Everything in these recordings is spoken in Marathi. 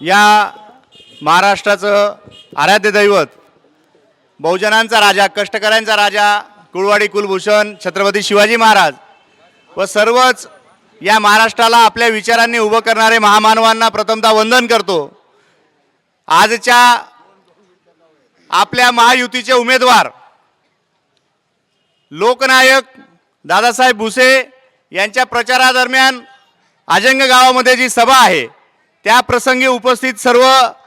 या महाराष्ट्राचं आराध्य दैवत बहुजनांचा राजा कष्टकऱ्यांचा राजा कुळवाडी कुलभूषण छत्रपती शिवाजी महाराज व सर्वच या महाराष्ट्राला आपल्या विचारांनी उभं करणारे महामानवांना प्रथमतः वंदन करतो. आजच्या आपल्या महायुतीचे उमेदवार लोकनायक दादासाहेब भुसे यांच्या प्रचारादरम्यान आजंग गावामध्ये जी सभा आहे त्या प्रसंगी उपस्थित सर्व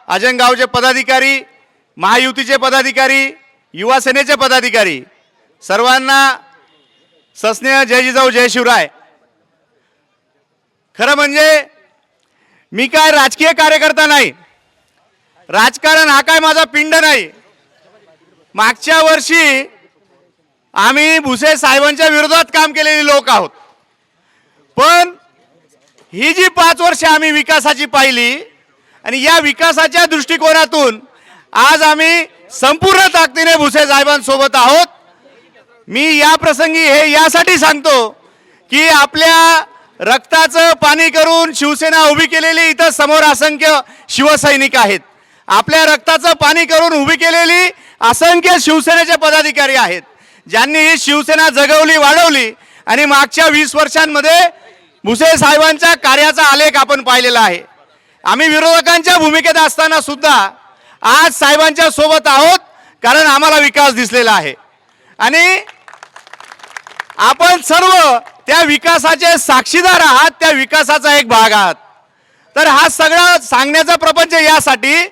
अजनगावचे पदाधिकारी महायुतीचे पदाधिकारी युवा सेनेचे पदाधिकारी सर्वांना सस्नेह जय जिजाऊ जय शिवराय. खरं म्हणजे मी काय राजकीय कार्यकर्ता नाही. राजकारण हा काय माझा पिंड नाही. मागच्या वर्षी आम्ही भुसे साहेबांच्या विरोधात काम केलेली लोक आहोत. पण ही जी पाच वर्ष आम्ही विकासाची पाहिली आणि या विकासाच्या दृष्टिकोनातून आज आम्ही संपूर्ण ताकदीने भुसे साहेबांसोबत आहोत. मी या प्रसंगी हे यासाठी सांगतो की आपल्या रक्ताचं पाणी करून शिवसेना उभी केलेली इथं समोर असंख्य शिवसैनिक आहेत. आपल्या रक्ताचं पाणी करून उभी केलेली असंख्य शिवसेनेचे पदाधिकारी आहेत. ज्यांनी ही शिवसेना जगवली वाढवली आणि मागच्या वीस वर्षांमध्ये भुसे साहेबांच्या कार्याचा आलेख आपण पाहिलेला आहे. आम्ही विरोधकांच्या भूमिकेत असताना सुद्धा आज साहेबांच्या सोबत आहोत कारण आम्हाला विकास दिसलेला आहे. आणि आपण सर्व त्या विकासाचे साक्षीदार आहात त्या विकासाचा एक भाग आहात. तर हा सगळा सांगण्याचा प्रपंच यासाठी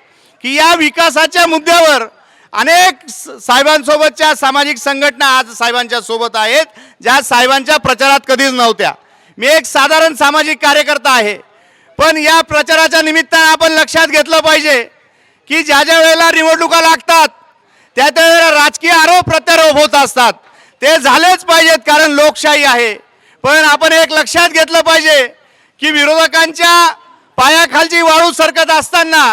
की या विकासाच्या मुद्द्यावर अनेक साहेबांसोबतच्या सामाजिक संघटना आज साहेबांच्या सोबत आहेत ज्या साहेबांच्या प्रचारात कधीच नव्हत्या. मी एक साधारण सामाजिक कार्यकर्ता आहे. पण या प्रचाराच्या निमित्तानं आपण लक्षात घेतलं पाहिजे की ज्या ज्या वेळेला निवडणुका लागतात त्या त्यावेळेला राजकीय आरोप प्रत्यारोप होत असतात. ते झालेच पाहिजेत कारण लोकशाही आहे. पण आपण एक लक्षात घेतलं पाहिजे की विरोधकांच्या पायाखालची वाळू सरकत असताना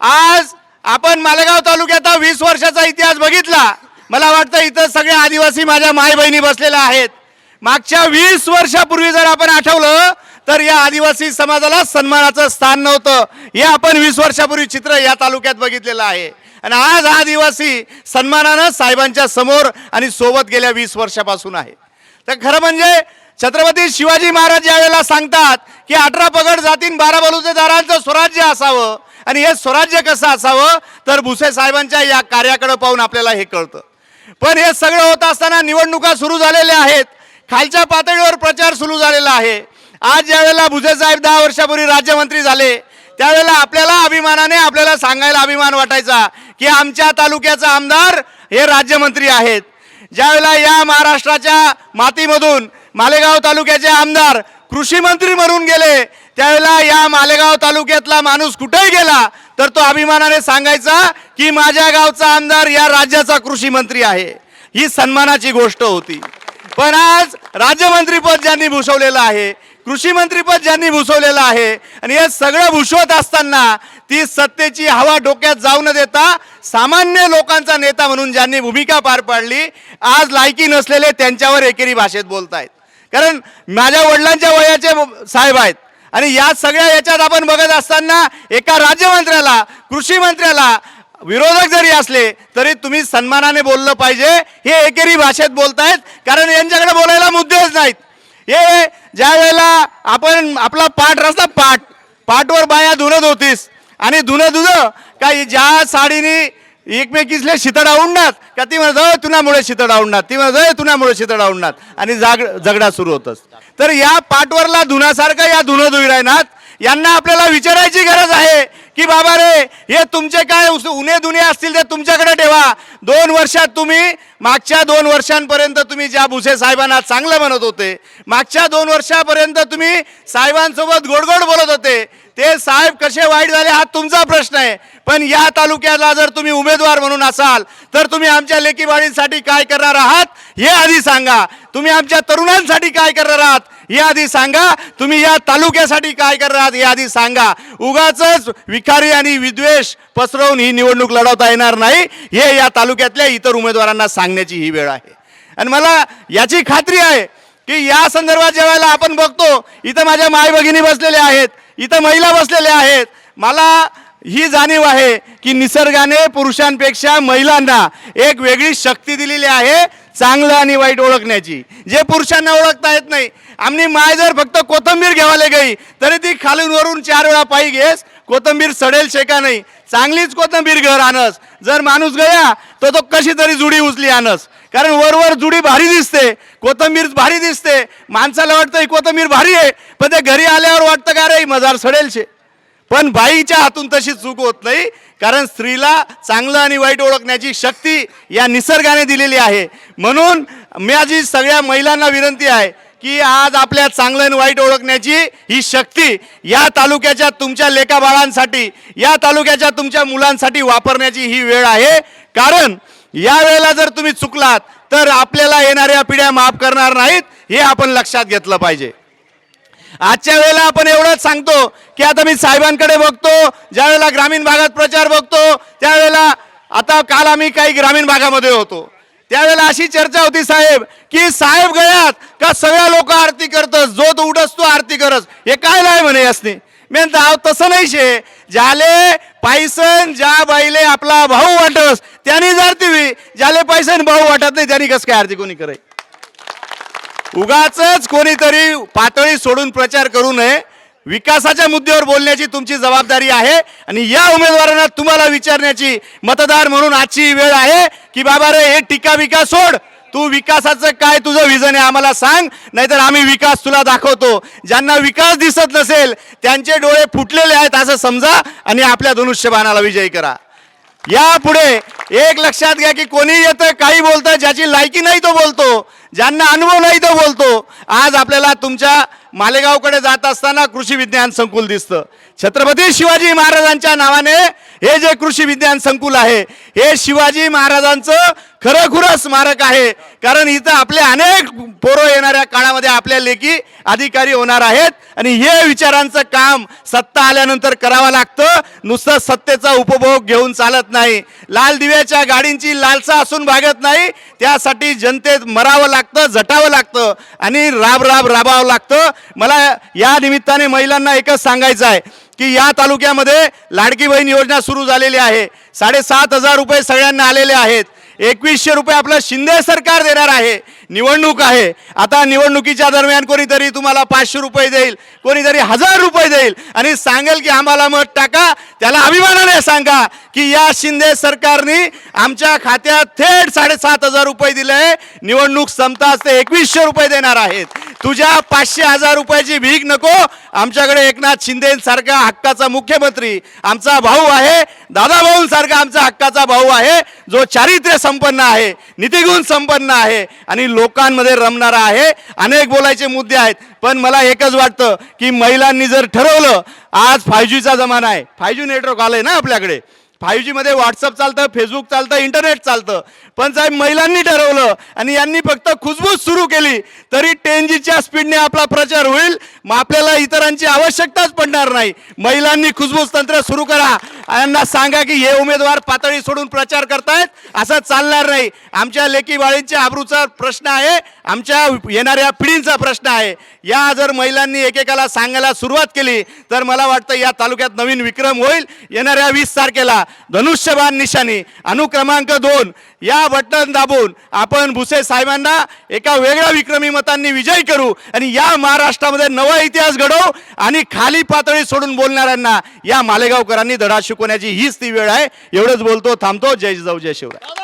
आज आपण मालेगाव तालुक्यात वीस वर्षाचा इतिहास बघितला. मला वाटतं इथं सगळे आदिवासी माझ्या माय बहिणी बसलेल्या आहेत. मागच्या वीस वर्षापूर्वी जर आपण आठवलं तर या आदिवासी समाजाला सन्मानाचं स्थान नव्हतं. हे आपण वीस वर्षापूर्वी चित्र या तालुक्यात बघितलेलं आहे. आणि आज हा आदिवासी सन्मानानं साहेबांच्या समोर आणि सोबत गेल्या वीस वर्षापासून आहे. तर खरं म्हणजे छत्रपती शिवाजी महाराज यावेळेला सांगतात की अठरा पगड जातीन बारा बलुतेदारांचं स्वराज्य असावं. आणि हे स्वराज्य कसं असावं? तर भुसे साहेबांच्या या कार्याकडे पाहून आपल्याला हे कळतं. पण हे सगळं होत असताना निवडणुका सुरू झालेल्या आहेत. खालच्या पातळीवर प्रचार सुरू झालेला आहे. आज ज्यावेळेला भुसे साहेब दहा वर्षापूर्वी राज्यमंत्री झाले त्यावेळेला आपल्याला अभिमानाने आपल्याला सांगायला अभिमान वाटायचा की आमच्या तालुक्याचा आमदार हे राज्यमंत्री आहेत. ज्यावेळेला या महाराष्ट्राच्या मातीमधून मालेगाव तालुक्याचे आमदार कृषी मंत्री म्हणून गेले त्यावेळेला या मालेगाव तालुक्यातला माणूस कुठेही गेला तर तो अभिमानाने सांगायचा की माझ्या गावचा आमदार या राज्याचा कृषी मंत्री आहे. ही सन्मानाची गोष्ट होती. पण आज राज्यमंत्रीपद ज्यांनी भूषवलेलं आहे कृषी मंत्रीपद ज्यांनी भूषवलेलं आहे आणि हे सगळं भूषवत असताना ती सत्तेची हवा डोक्यात जाऊ न देता सामान्य लोकांचा नेता म्हणून ज्यांनी भूमिका पार पाडली आज लायकी नसलेले त्यांच्यावर एकेरी भाषेत बोलतायत. कारण माझ्या वडिलांच्या वयाचे साहेब आहेत आणि या सगळ्या याच्यात आपण बघत असताना एका राज्यमंत्र्याला कृषी मंत्र्याला विरोधक जरी असले तरी तुम्ही सन्मानाने बोललं पाहिजे. हे एकेरी भाषेत बोलतायत कारण यांच्याकडे बोलायला मुद्देच नाहीत. हे ज्या वेळेला आपण आपला पाठ रस्ता पाठ पाठवर बाया धुणत होतीस आणि धुणं धुणं काही ज्या साडीने एकमेकीसले शितड आवडणार का ती म्हणत तुनामुळे शितड आवडणार ती म्हणत तुनामुळे शितड आवडणार आणि जाग झगडा सुरू होतच तर या पाठवरला धुनासारखं या धुणं धुई राहणार यांना आपल्याला विचारायची गरज आहे. की बाबा रे हे तुमचे काय उणे दुने असतील ते तुमच्याकडे ठेवा. दोन वर्षात तुम्ही मागच्या दोन वर्षांपर्यंत तुम्ही ज्या भुसे साहेबांना चांगलं म्हणत होते मागच्या दोन वर्षापर्यंत तुम्ही साहेबांसोबत गोडगोड बोलत होते ते साहेब कसे वाईट झाले हा तुमचा प्रश्न आहे. पण या तालुक्याला जर तुम्ही उमेदवार म्हणून असाल तर तुम्ही आमच्या लेकीवाडींसाठी काय करणार आहात हे आधी सांगा. तुम्ही आमच्या तरुणांसाठी काय करणार आहात याआधी आधी सांगा. तुम्ही या तालुक्यासाठी काय करणार आहात? हे आधी सांगा. उगाच विखारी आणि विद्वेष पसरवून ही निवडणूक लढवता येणार नाही. हे या तालुक्यातल्या इतर उमेदवारांना सांगण्याची ही वेळ आहे. आणि मला याची खात्री आहे की या संदर्भात ज्या वेळेला आपण बघतो इथं माझ्या माय भगिनी बसलेल्या आहेत इथं महिला बसलेल्या आहेत. मला ही जाणीव आहे की निसर्गाने पुरुषांपेक्षा महिलांना एक वेगळी शक्ती दिलेली आहे. चांगलं आणि वाईट ओळखण्याची. जे पुरुषांना ओळखता येत नाही आम्ही माय जर फक्त कोथंबीर घ्यावाले गई तरी ती खालून वरून चार वेळा पायी घेस कोथंबीर सडेल शेका नाही. चांगलीच कोथंबीर घर आणस. जर माणूस गया तर तो कशी तरी जुडी उचली आणस. कारण वरवर जुडी भारी दिसते कोथंबीर भारी दिसते. माणसाला वाटतं ही कोथंबीर भारी आहे पण ते घरी आल्यावर वाटतं का रे मजार सडेल शे पण बाईच्या हातून तशी चूक होत नाही कारण स्त्रीला चांगलं आणि वाईट ओळखण्याची शक्ती या निसर्गाने दिलेली आहे. म्हणून माझी सगळ्या महिलांना विनंती आहे की आज आपल्या चांगलं आणि वाईट ओळखण्याची ही शक्ती या तालुक्याच्या तुमच्या लेखाबाळांसाठी या तालुक्याच्या तुमच्या मुलांसाठी वापरण्याची ही वेळ आहे. कारण या वेळेला जर तुम्ही चुकलात तर आपल्याला येणाऱ्या पिढ्या माफ करणार नाहीत हे आपण लक्षात घेतलं पाहिजे. आजच्या वेळेला आपण एवढंच सांगतो की आता मी साहेबांकडे बघतो ज्यावेळेला ग्रामीण भागात प्रचार बघतो त्यावेळेला आता काल आम्ही काही ग्रामीण भागामध्ये होतो. त्यावेळेला अशी चर्चा होती साहेब की साहेब गळ्यात का सगळ्या लोक आरती करतस? जो तो उठस तो आरती करस. हे काय लाय म्हणे असणे मेन तर तसं नाही शे ज्याले पायसन ज्या बाईले आपला भाऊ वाटस त्याने जर हुई ज्याले पैसन भाऊ वाटत नाही त्यांनी कसं काय आरती कोणी करे उगाच कोणीतरी पातळी सोडून प्रचार करू नये. विकासाच्या मुद्द्यावर बोलण्याची तुमची जबाबदारी आहे आणि या उमेदवारांना तुम्हाला विचारण्याची मतदार म्हणून आजची वेळ आहे की बाबा रे हे टीका विका सोड. तू विकासाचं काय तुझं विजन आहे आम्हाला सांग. नाहीतर आम्ही विकास तुला दाखवतो. ज्यांना विकास दिसत नसेल त्यांचे डोळे फुटलेले आहेत असं समजा आणि आपल्या धनुष्यबाणाला विजयी करा. यापुढे एक लक्षात घ्या की कोणी येतं काही बोलतं ज्याची लायकी नाही तो बोलतो. ज्यांना अनुभव नाही तो बोलतो. आज आपल्याला तुमच्या मालेगावकडे जात असताना कृषी विज्ञान संकुल दिसतं. छत्रपती शिवाजी महाराजांच्या नावाने हे जे कृषी विज्ञान संकुल आहे हे शिवाजी महाराजांचं खरंखुरं स्मारक आहे. कारण इथं आपले अनेक पोरं येणाऱ्या काळामध्ये आपल्या लेखी अधिकारी होणार आहेत आणि हे विचारांचं काम सत्ता आल्यानंतर करावं लागतं. नुसतं सत्तेचा उपभोग घेऊन चालत नाही. लाल दिव्याच्या गाडींची लालसा असून भागत नाही. त्यासाठी जनतेत मरावं लागतं झटावं लागतं आणि राब राब राबावं लागतं. मला या निमित्ताने महिलांना एकच सांगायचं आहे. की या तालुक्यामध्ये लाडकी बहीण योजना सुरू झालेली आहे. साडेसात हजार रुपये सगळ्यांना आलेले आहेत. एकवीसशे रुपये आपलं शिंदे सरकार देणार आहे. निवडणूक आहे. आता निवडणुकीच्या दरम्यान कोणीतरी तुम्हाला पाचशे रुपये देईल कोणीतरी हजार रुपये देईल आणि सांगेल की आम्हाला मत टाका. त्याला अभिमानाने सांगा की या शिंदे सरकारने आमच्या खात्यात थेट साडेसात हजार रुपये दिले. निवडणूक संपताच ते एकवीसशे रुपये देणार आहेत. तुझ्या पाचशे हजार रुपयाची भीक नको. आमच्याकडे एकनाथ शिंदे सारखा हक्काचा मुख्यमंत्री आमचा भाऊ आहे. दादा आमचा हक्काचा भाऊ आहे. जो चारित्र्य संपन्न आहे नीतिगुण संपन्न आहे आणि लोकांमध्ये रमणारा आहे. अनेक बोलायचे मुद्दे आहेत पण मला एकच वाटतं की महिलांनी जर ठरवलं आज फाय जीचा जमाना आहे. फाय जी नेटवर्क आलंय ना आपल्याकडे. फाईव्ह जीमध्ये व्हॉट्सअप चालतं फेसबुक चालतं इंटरनेट चालतं. पण साहेब महिलांनी ठरवलं आणि यांनी फक्त खुजबूज सुरू केली तरी टेन जीच्या स्पीडने आपला प्रचार होईल. मग आपल्याला इतरांची आवश्यकताच पडणार नाही. महिलांनी खुजबूज तंत्र सुरू करा. यांना सांगा की हे उमेदवार पातळी सोडून प्रचार करतायत असं चालणार नाही. आमच्या लेकी बाळींच्या आबरूचा प्रश्न आहे. आमच्या येणाऱ्या पिढींचा प्रश्न आहे. या जर महिलांनी एकेकाला सांगायला सुरुवात केली तर मला वाटतं या तालुक्यात नवीन विक्रम होईल. येणाऱ्या वीस तारखेला धनुष्यबाण निशाणी अनुक्रमांक दोन. या बटन दाबून आपण भुसे साहेबांना एका वेगळ्या विक्रमी मतांनी विजयी करू आणि या महाराष्ट्रामध्ये नवा इतिहास घडवू आणि खाली पातळी सोडून बोलणाऱ्यांना या मालेगावकरांनी धडा शिकवण्याची हीच ती वेळ आहे. एवढंच बोलतो थांबतो. जय जाऊ जय शिवराय.